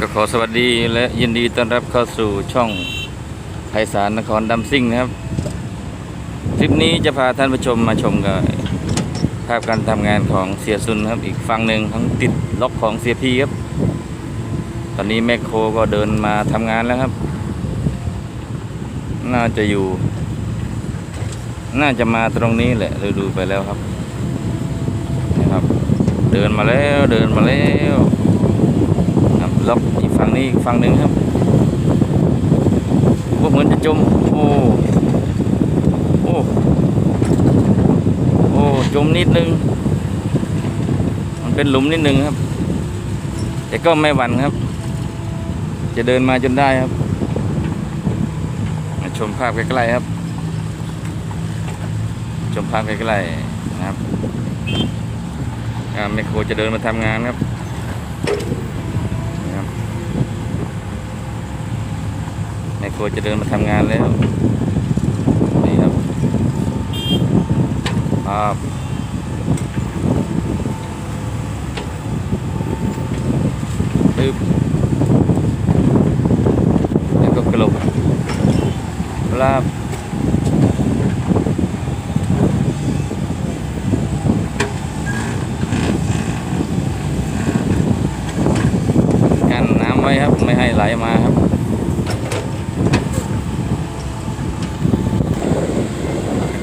ก็ขอสวัสดีและยินดีต้อนรับเข้าสู่ช่องไพศาลนครดำซิ่งนะครับ คลิปนี้จะพาท่านผู้ชมมาชมกับภาพการทำงานของเสียซุนครับ อีกฝั่งหนึ่งทั้งติดล็อกของเสียพีครับ ตอนนี้แมคโครก็เดินมาทำงานแล้วครับ น่าจะอยู่ น่าจะมาตรงนี้แหละเราดูไปแล้วครับนะครับ เดินมาแล้วเดินมาแล้ว ล็อกอีกฝั่งนี้อีกฝั่งหนึ่งครับว่าเหมือนจะจม โอ้โอ้โอ้จมนิดนึง มันเป็นหลุมนิดนึงครับ แต่ก็ไม่หวั่นครับ จะเดินมาจนได้ครับมาชมภาพใกล้ๆครับ ชมภาพใกล้ๆนะครับแมคโครจะเดินมาทำงานครับนะครับ แมคโครจะเดินมาทำงานแล้ว นี่ครับครับปึ๊บแล้วก็กลบลาบ กันน้ำไว้ครับ ไม่ให้ไหลมาครับ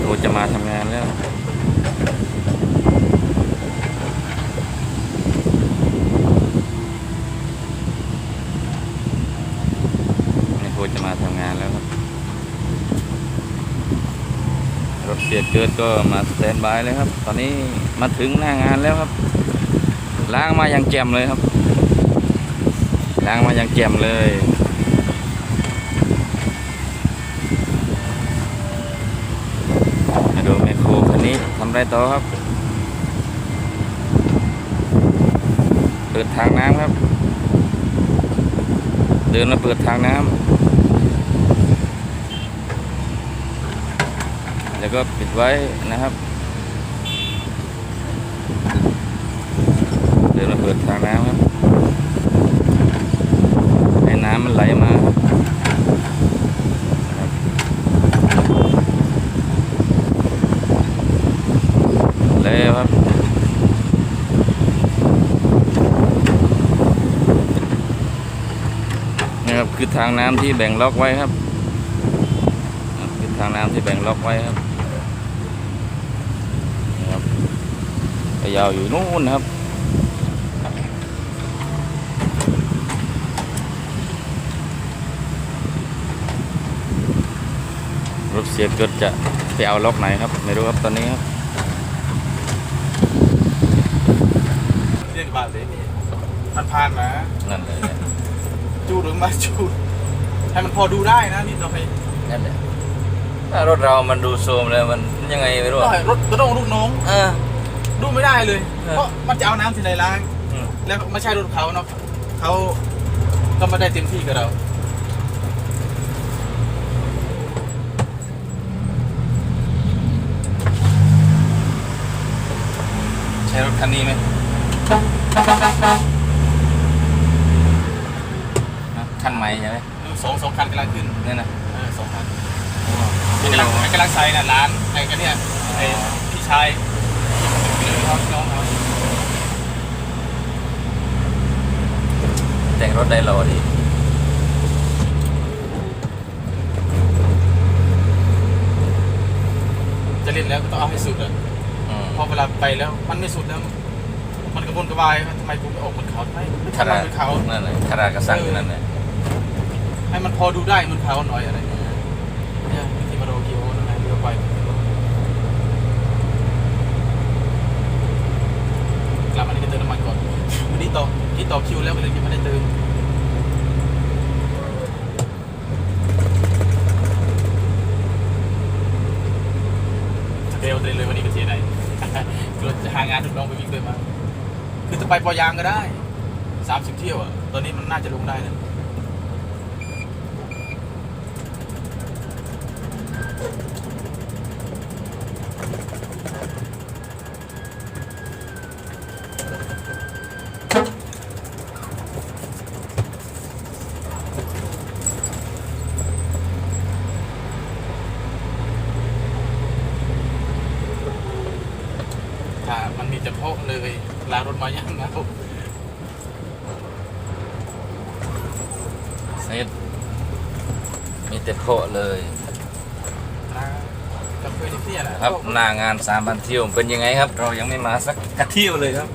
โค จะมาทำงานแล้วนี่โคจะมาทำงานแล้วครับ รถเสียเกิดก็มาสแตนบายเลยครับ ตอนนี้มาถึงหน้างานแล้วครับ ล้างมาอย่างแจ่มเลยครับ ล้างมาอย่างแจ่มเลยำไรต่อครับ เปิดทางน้ำครับ เดินมาเปิดทางน้ำแล้วก็ปิดไว้นะครับ เดินมาเปิดทางน้ำครับ ให้น้ำมันไหลมาครับครับแล้วครับ นี่ ครับคือทางน้ำที่แบ่งล็อกไว้ครับครับคือทางน้ำที่แบ่งล็อกไว้ครับนี่ครับไปยาวอยู่นู่นนะครับรถเสียเกิดจะไปเอาล็อกไหนครับ ไม่รู้ครับตอนนี้ครับเรียกบาทเลยมันผ่านมานั่นเลย จูดหรือมาจูดให้มันพอดูได้นะนี่เราไปนั่นแหละถ้ารถเรามันดูโซมเลยมันยังไงไม่รู้ก็อะให้รถก็ต้องลูกน้องเออ ดูไม่ได้เลย เออ เพราะมันจะเอาน้ำที่ไหนล้าง อืมแล้วไม่ใช่รถเขาเนาะเขาก็ไม่ได้เต็มที่กับเรา ใช่รถคันนี้ไหมนะคัน ใหม่ใช่ไหมสองสองคันกำลังขึ้นนี่นะเออสองคันไอ้กำลังไอ้กำลังใส่น่ะร้านไอ้กันเนี่ยไอ้พี่ชายหรือเขาน้องเขาแต่งรถได้รอดีจะเล่นแล้วก็ต้องเอาให้สุดอะอืมพอเวลาไปแล้วมันไม่สุดแล้วมันกระวนกระวายทำไมกูไม่ออกบนเขาทำไมไม่คาทำราบนเขานั่นเลยคารากระสังอยู่นั่นเลย ให้มันพอดูได้บนเขาหน่อยอะไรอย่างเงี้ยเนี่ยที่มาโรกิโอนะเรือไปกลับมานี่เติมน้ำมันก่อนวันนี้ต่อที่ต่อคิวแล้วก็เลยยังไม่ได้เติมเร็วเลยเลยวันนี้ก็เสียดายกลัวจะหางานทุกน้องไปวิ่งเลยมาคือจะไปปอยางก็ได้สามสิบเที่ยวอะตอนนี้มันน่าจะลงได้นะ เลยลารถมายังเอาเซ็ตมีแต่โพะเลยกาแฟที่เที่ยนะครับหน้างานสามพันเที่ยวเป็นยังไงครับ เรายังไม่มาสักกระเที่ยวเลยครับ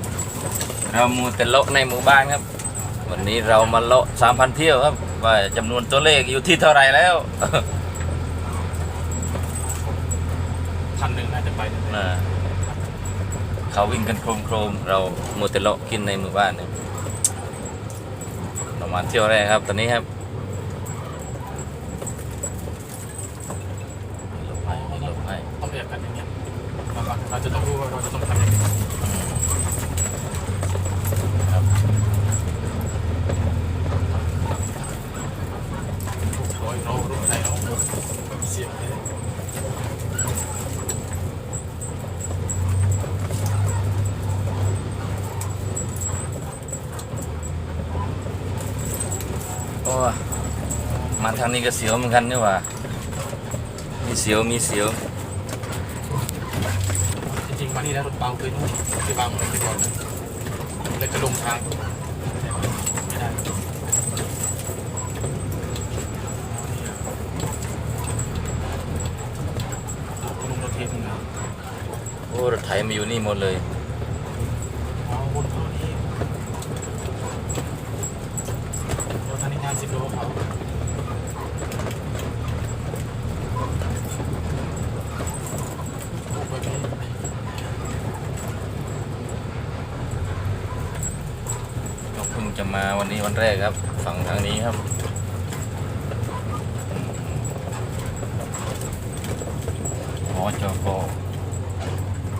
เรามูแต่เลาะในหมู่บ้านครับ วันนี้เรามาเลาะสามพันเที่ยวครับว่าจำนวนตัวเลขอยู่ที่เท่าไหร่แล้วพันหนึ่งน่าจะไปได้นะ เขาวิ่งกันโครมโครมๆเรามูแต่เลาะกินในหมู่บ้านเนี่ยเรามาเที่ยวแรกครับ ตอนนี้ครับหลบให้หลบให้ต้องเรียกกันอย่างเงี้ยเราเราจะต้องรู้ว่าเราจะต้องทำยังไง ครับ ร้อยโลรุ่นไหนเนาะเสียงเลย โอ้ย มาทางนี้ก็เสียวเหมือนกันนี่หว่า มีเสียวมีเสียว จริงๆมานี่แล้วรถเบาเกินนู่นที่บางมันไปก่อนเลยจะลงทางไม่ได้ลงรถเทปนึงนะโอ้รถไถมาอยู่นี่หมดเลย อ๋อวนเข้านี่รถทันนี้งานสิบโลเขาโอ้แบบนี้ เราเพิ่งจะ มาวันนี้วันแรกครับ ฝั่งทางนี้ครับ หอจก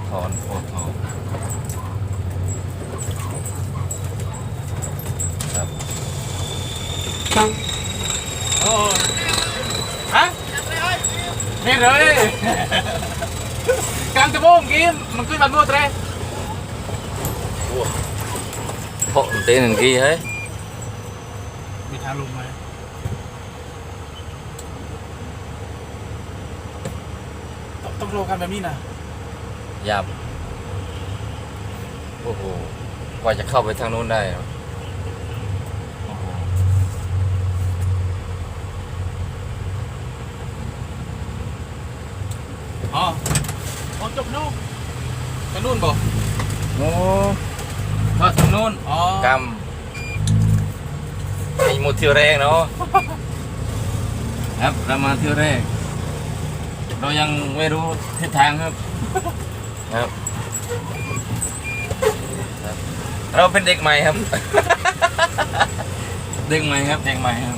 ถอนโฟโต้ครับโอ้ฮะนี่เลยกลางจะโบ้งกิมมันขึ้นมาโม่เตรโอ้เพาะเต้นหนึ่งทีเฮ้ย มีทางลงไหมต้องต้องโรกันแบบนี้นะยับโอ้โหกว่าจะเข้าไปทางนู้นได้อะโอ้โหอ๋ออ๋อจบนู่นไปนู่นบ่โอ้เพราะทางนู้นอ๋อกรรมมี หมดเที่ยวแรกเนาะครับเรามาเที่ยวแรก เรายังไม่รู้ทิศทางครับครับครับเราเป็นเด็กใหม่ครับ เด็กใหม่ครับเด็กใหม่ครับ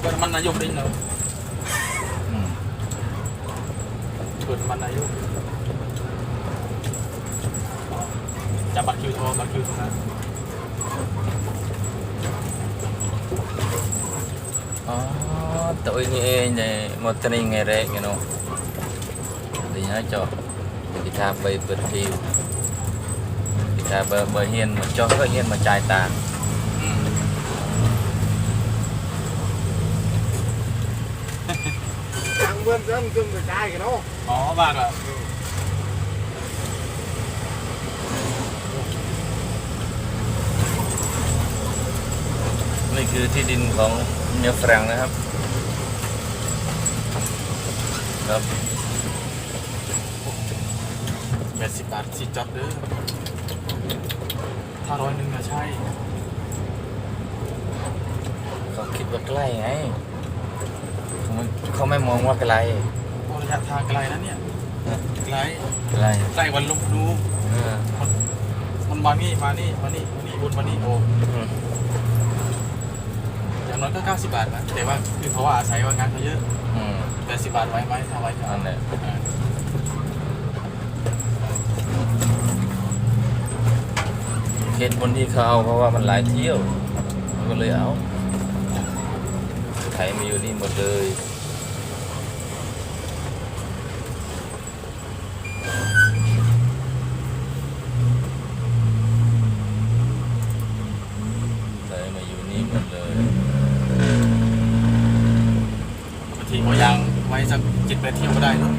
เปิดน้ำมันนายกดิ้งเนาะอืมเปิดน้ำมันนายก จับบัตรคิวโทรบัตรคิวตรงนั้นอ๋อตัวนี้เองเนี่ยหมดตรีไงแรกเนาะดีนะจ๊ะกีตาร์ใบเปิดฟิวกีตาร์เบอร์เบอร์เฮียนมาจ๊อก็เฮียนมาจ่ายตางอืม ทางเบื้องต้ นจึงกระจายกันเนาะอ๋อบ้านอะนี่คือที่ดินของเมียฝรั่งนะครับ ครับแปดสิบบาทสิจอดเด้อถ้าร้อยหนึ่งอะใช่เขาคิดว่าใกล้ไงเขาไม่เขาไม่มองว่าไกลโอ้ระยะทางไกลนะเนี่ยไกลไกลไกลวันลงพนูเออมันมานี่มานี่มานี่มานี่บนมานี่โอ้ อืมอย่างน้อยก็เก้าสิบบาทนะแต่ว่าคือเขาว่าอาศัยว่างานเขาเยอะอืมแปดสิบบาทไว้ไหมถ้าไว้ก็นั่นแหละอ่าเหตุผลที่เขาเอาเพราะว่ามันหลายเที่ยวก็เลยเอาไทยมาอยู่นี่หมดเลยไทยมาอยู่นี่หมดเลย เอาไปเท สักเจ็ดแปดเที่ยวก็ได้เนอะ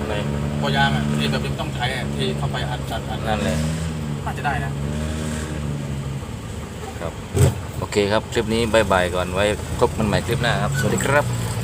อะไรปอยางอะเรียนแบบนี้ต้องใช้อะที่เข้าไปอัดอัดอัดนั่นแหละ น่าจะได้นะ ครับ โอเคครับ คลิปนี้บายบายก่อนไว้พบกันใหม่คลิปหน้าครับ สวัสดีครับ